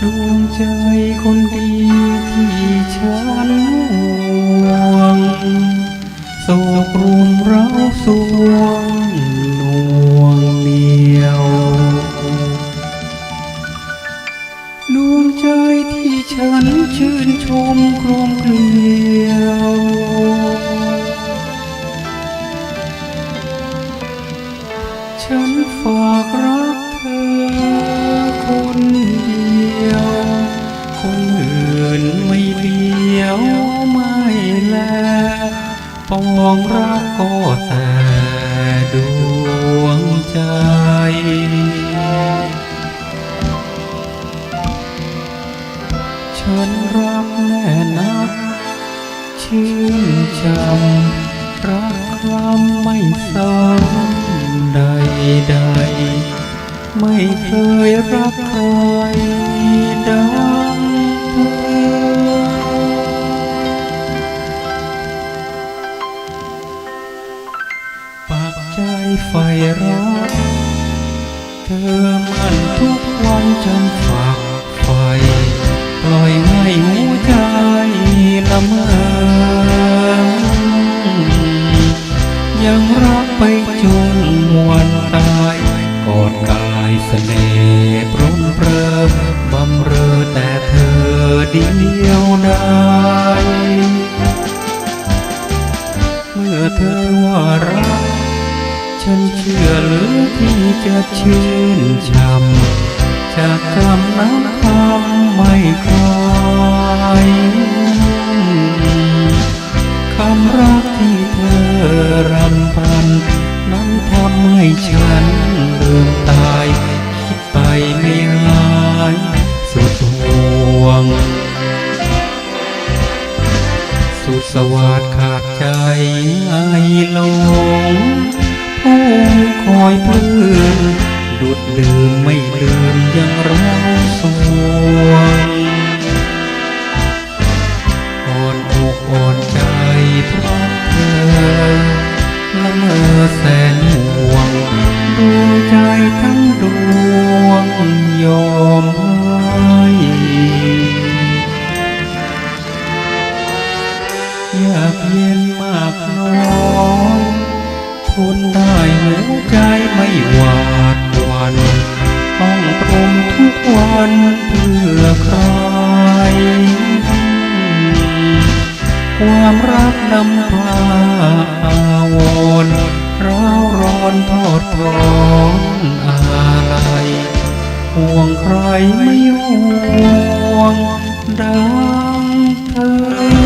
ดวงใจคนดีที่ฉันห่วงโศกรุมเร้าสวงหน่วงเหนียวดวงใจที่ฉันชื่นชมครมเกลียวฉันฝากรักเธอคน องรักก็แต่ดวงใจ ฉันรักแน่นักชื่นชำรักคลำไม่ซ้ำใดใดไม่เคยรักใคร ไฟรัก เธอมันทุกวันจนฝากไฟ ปล่อยให้หัวใจละเมอยังรักไปจนวันตายกอดกายเสน่ห์ปรนเปรอบำเรอแต่เธอเดียวดาย ฉันเชื่อหรือที่จะชื่นชำจากคำนั้นคำไม่คลายคำรักที่เธอรำพัน นั้นทำให้ฉันลืมตาย คิดไปไม่หายสุดห่วง สุดสวัสดขาดใจไอ้หลง อยเพื่อนดุดลืมไม่ลืมยังเราสวงอ่อนอกอ่อนใจเพราะเธอละเมอแสนห่วงดวงใจทั้งดวงยอมให้อยากเย็นมากน้อยทน ทุกวันเพื่อใคร ความรักนำพาอาวรร้าวร้อนทอดถอนอะไรห่วงใครไม่ห่วงได้